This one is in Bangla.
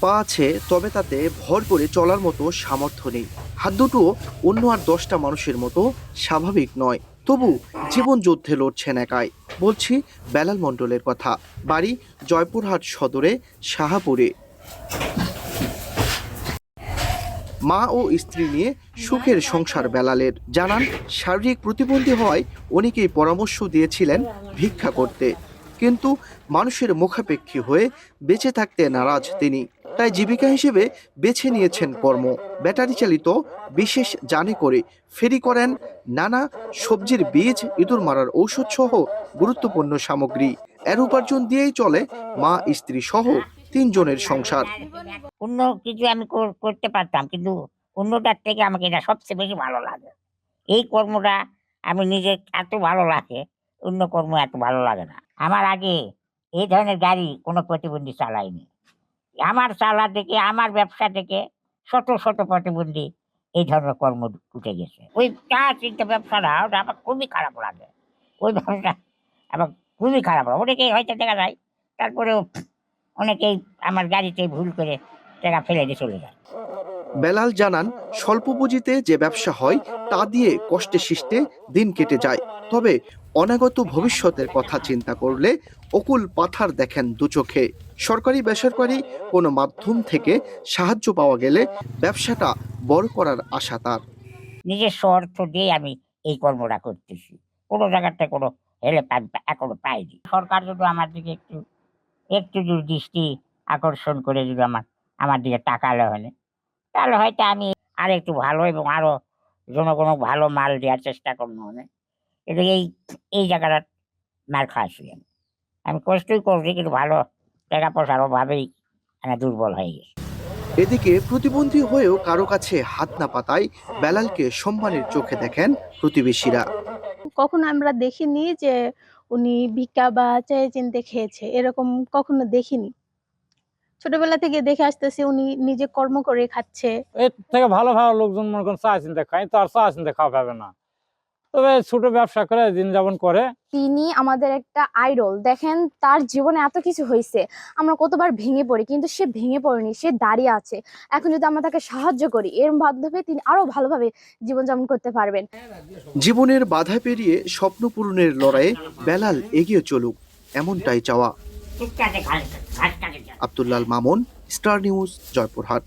পা আছে, তবে তাতে ভর করে চলার মতো সামর্থ্য নেই। হাত দুটো অন্য আর দশটা মানুষের মতো স্বাভাবিক নয়। তবু জীবন যুদ্ধে লড়ছেন একাই। বলছি বেলাল মণ্ডলের কথা। বাড়ি জয়পুরহাট সদরে শাহাপুরে। মা ও স্ত্রী নিয়ে সুখের সংসার বেলালের। জানান, শারীরিক প্রতিবন্ধী হওয়ায় অনেকেই পরামর্শ দিয়েছিলেন ভিক্ষা করতে। কিন্তু মানুষের মুখাপেক্ষী হয়ে বেঁচে থাকতে নারাজ তিনি। তাই জীবিকা হিসেবে বেছে নিয়েছেন কর্ম। ব্যাটারি চালিত, বিশেষ জানে করে ফেরি করেন নানা সবজির বীজ, ইঁদুর মারার ঔষধ সহ গুরুত্বপূর্ণ সামগ্রী। এর উপার্জন দিয়েই চলে মা, স্ত্রী সহ তিনজনের সংসার। অন্য কিছু আমি করতে পারতাম, কিন্তু অন্যটার থেকে আমাকে এটা সবচেয়ে বেশি ভালো লাগে। এই কর্মটা আমি নিজে এত ভালো লাগে, অন্য কর্ম এত ভালো লাগে না। আমার আগে এই ধরনের গাড়ি কোনো প্রতিবন্ধী চালায়নি। আমার চালা থেকে, আমার ব্যবসা থেকে শত শত প্রতিবন্ধী এই ধরনের কর্ম উঠে গেছে। ওই চা চিন্তা ব্যবসাটা ওটা আমার খুবই খারাপ লাগে। ওই ব্যবসা আমার খুবই খারাপ লাগে। অনেকেই হয়তো দেখা যায়, তারপরেও অনেকেই আমার গাড়িতে ভুল করে টাকা ফেলে দিয়ে চলে যায়। বেলাল জানান, স্বল্প পুঁজিতে যে ব্যবসা হয়, তা দিয়ে কষ্টে শিষ্টে দিন কেটে যায়। তবে অনাগত ভবিষ্যতের কথা চিন্তা করলে অকুল পাথার দেখেন দুচোখে সরকারি, বেসরকারি কোনো মাধ্যম থেকে সাহায্য পাওয়া গেলে ব্যবসাটা বড় করার আশা তার। নিজস্ব অর্থ দিয়ে আমি এই কর্মটা করতেছি। কোনো জায়গাতে কোনো হেলে এখনও পাইনি। সরকার যদি আমার দিকে একটু একটু যদি দৃষ্টি আকর্ষণ করে যদি আমার আমার দিকে তাকালে হলে, তাহলে হয়তো আমি আর একটু ভালো এবং আরও জনগণ ভালো মাল দেওয়ার চেষ্টা করব মানে। কিন্তু এই এই জায়গাটা মার খাওয়াছি আমি। আমি কষ্টই করছি, কিন্তু ভালো টাকা পয়সার অভাবেই আমি দুর্বল হয়ে গেছি। এদিকে প্রতিবন্ধী হয়েও কারও কাছে হাত না পাতায় বেলালকে সম্মানের চোখে দেখেন প্রতিবেশীরা। কখনো আমরা দেখিনি যে উনি ভিক্ষা বা চেয়ে চিনতে খেয়েছে এরকম কখনো দেখিনি। ছোটবেলা থেকে দেখে আসতেছি উনি নিজে কর্ম করে খাচ্ছে। এর থেকে ভালো ভালো লোকজন মনে করেন চা চিন্তা খায় তো আর চা চিন্তা খাওয়া পাবে না। তবে ছোট ব্যবসা করে দিন যাপন করে। তিনি আমাদের একটা আইডল দেখেন তার জীবনে এত কিছু হয়েছে আমরা কতবার ভেঙে পড়ি কিন্তু সে ভেঙে পড়েনি সে দাঁড়িয়ে আছে। এখন যদি আমরা তাকে সাহায্য করি এর মাধ্যমে তিনি আরও ভালোভাবে জীবনযাপন করতে পারবেন। জীবনের বাধা পেরিয়ে স্বপ্ন পূরণের লড়াইয়ে বেলাল এগিয়ে চলুক এমনটাই চাওয়া। Abdullah Al Mamun Star News Joypurhat.